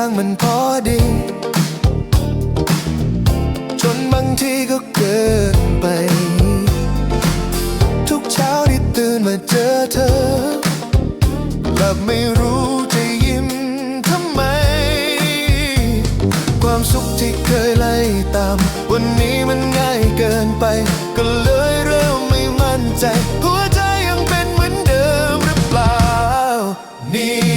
างมันพอดี จนบางทีก็เกินไป ทุกเช้าที่ตื่นมาเจอเธอ กลับไม่รู้จะยิ้มทำไม ความสุขที่เคยไล่ตาม วันนี้มันง่ายเกินไป ก็เลยเริ่มไม่มั่นใจหัวใจยังเป็นเหมือนเดิมหรือเปล่า นี่